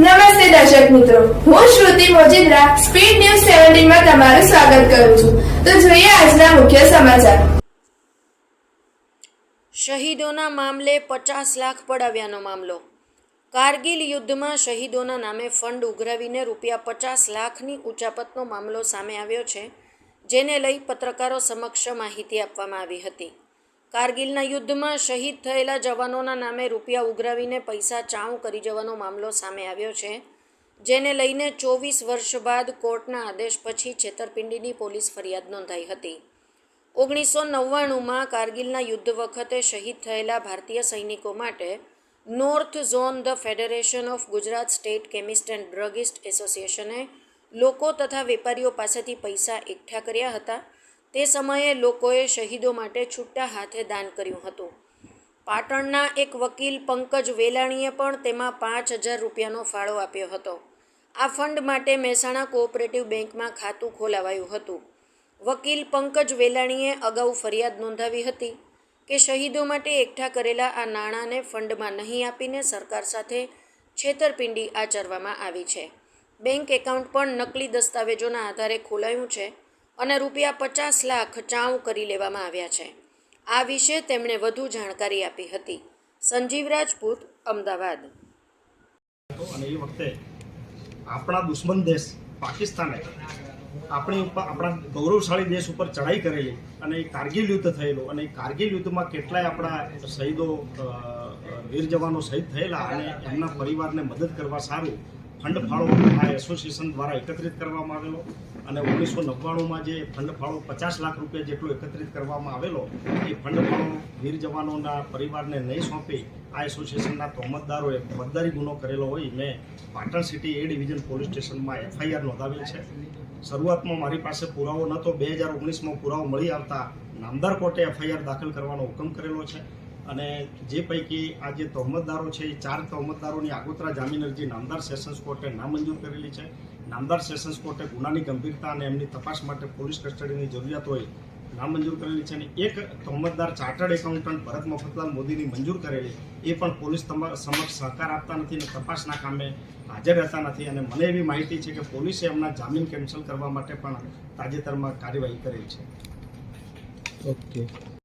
નમસ્તે દર્શક મિત્રો. હું શ્રુતિ મોજીદ્રા, સ્પીડ ન્યૂઝ સેવન્ટીનમાં તમારું સ્વાગત કરું છું. તો જોઈએ આજના મુખ્ય સમાચાર. શહીદોના મામલે પચાસ લાખ પડાવ્યાનો મામલો. કારગિલ યુદ્ધમાં શહીદોના નામે ફંડ ઉઘરાવીને રૂપિયા પચાસ લાખની ઉચાપતનો મામલો સામે આવ્યો છે, જેને લઈ પત્રકારો સમક્ષ માહિતી આપવામાં આવી હતી. કારગિલના યુદ્ધમાં શહીદ થયેલા જવાનોના નામે રૂપિયા ઉઘરાવીને પૈસા ચાઉ કરી જવાનો મામલો સામે આવ્યો છે, જેને લઈને ચોવીસ વર્ષ બાદ કોર્ટના આદેશ પછી છેતરપિંડીની પોલીસ ફરિયાદ નોંધાઈ હતી. ઓગણીસો નવ્વાણુંમાં કારગિલના યુદ્ધ વખતે શહીદ થયેલા ભારતીય સૈનિકો માટે north zone the federation of Gujarat state chemist and druggist એસોસિએશને લોકો તથા વેપારીઓ પાસેથી પૈસા એકઠા કર્યા હતા તે સમયે લોકોએ શહીદો માટે છૂટા હાથે દાન કર્યું હતું. પાટણના એક વકીલ પંકજ વેલાણીએ પણ તેમાં પાંચ હજાર રૂપિયાનો ફાળો આપ્યો હતો. આ ફંડ માટે મહેસાણા કોઓપરેટિવ બેંકમાં ખાતું ખોલાવાયું હતું. વકીલ પંકજ વેલાણીએ અગાઉ ફરિયાદ નોંધાવી હતી કે શહીદો માટે એકઠા કરેલા આ નાણાંને ફંડમાં નહીં આપીને સરકાર સાથે છેતરપિંડી આચરવામાં આવી છે. બેંક એકાઉન્ટ પણ નકલી દસ્તાવેજોના આધારે ખોલાયું છે. અને રૂપિયા પચાસ લાખ ચાઉ કરી લેવામાં આવ્યા છે. આ વિશે તેમણે વધુ જાણકારી આપી હતી. સંજીવ રાજપૂત, અમદાવાદ. અને એ વખતે આપણા દુશ્મન દેશ પાકિસ્તાને આપણી ઉપર, આપણા ગૌરવશાળી દેશ ઉપર ચઢાઈ કરેલી અને એ કારગિલ યુદ્ધ થયેલું અને એ કારગિલ યુદ્ધમાં કેટલાય આપણા શહીદો વીર જવાનો શહીદ થયેલા અને એમના પરિવારને મદદ કરવા સારું ફંડ ફાળો આ એસોસિએશન દ્વારા એકત્રિત કરવામાં આવેલો અને ઓગણીસો નવ્વાણુંમાં જે ફંડ ફાળો પચાસ લાખ રૂપિયા જેટલો એકત્રિત કરવામાં આવેલો, એ ફંડ ફાળો વીર જવાનોના પરિવારને નહીં સોંપી આ એસોસિએશનના તોમતદારોએ ફોજદારી ગુનો કરેલો હોય, મેં Patan city A division police સ્ટેશનમાં એફઆઈઆર નોંધાવેલ છે. શરૂઆતમાં મારી પાસે પુરાવો નહોતો, બે હજાર ઓગણીસમાં પુરાવો મળી આવતા નામદાર કોર્ટે એફઆઈઆર દાખલ કરવાનો હુકમ કરેલો છે. અને જે પૈકી આ જે તહોમતદારો છે, એ ચાર તહોમતદારોની આગોતરા જામીન અરજી નામદાર સેશન્સ કોર્ટે નામંજૂર કરેલી છે. નામદાર સેશન્સ કોર્ટે ગુનાની ગંભીરતા અને એમની તપાસ માટે પોલીસ કસ્ટડીની જરૂરિયાત હોય નામંજૂર કરેલી છે અને એક તહોમતદાર ચાર્ટર્ડ એકાઉન્ટન્ટ ભરત મફતલાલ મોદીની મંજૂર કરેલી, એ પણ પોલીસ સમક્ષ સહકાર આપતા નથી અને તપાસના કામે હાજર રહેતા નથી. અને મને એવી માહિતી છે કે પોલીસે એમના જામીન કેન્સલ કરવા માટે પણ તાજેતરમાં કાર્યવાહી કરેલી છે. ઓકે.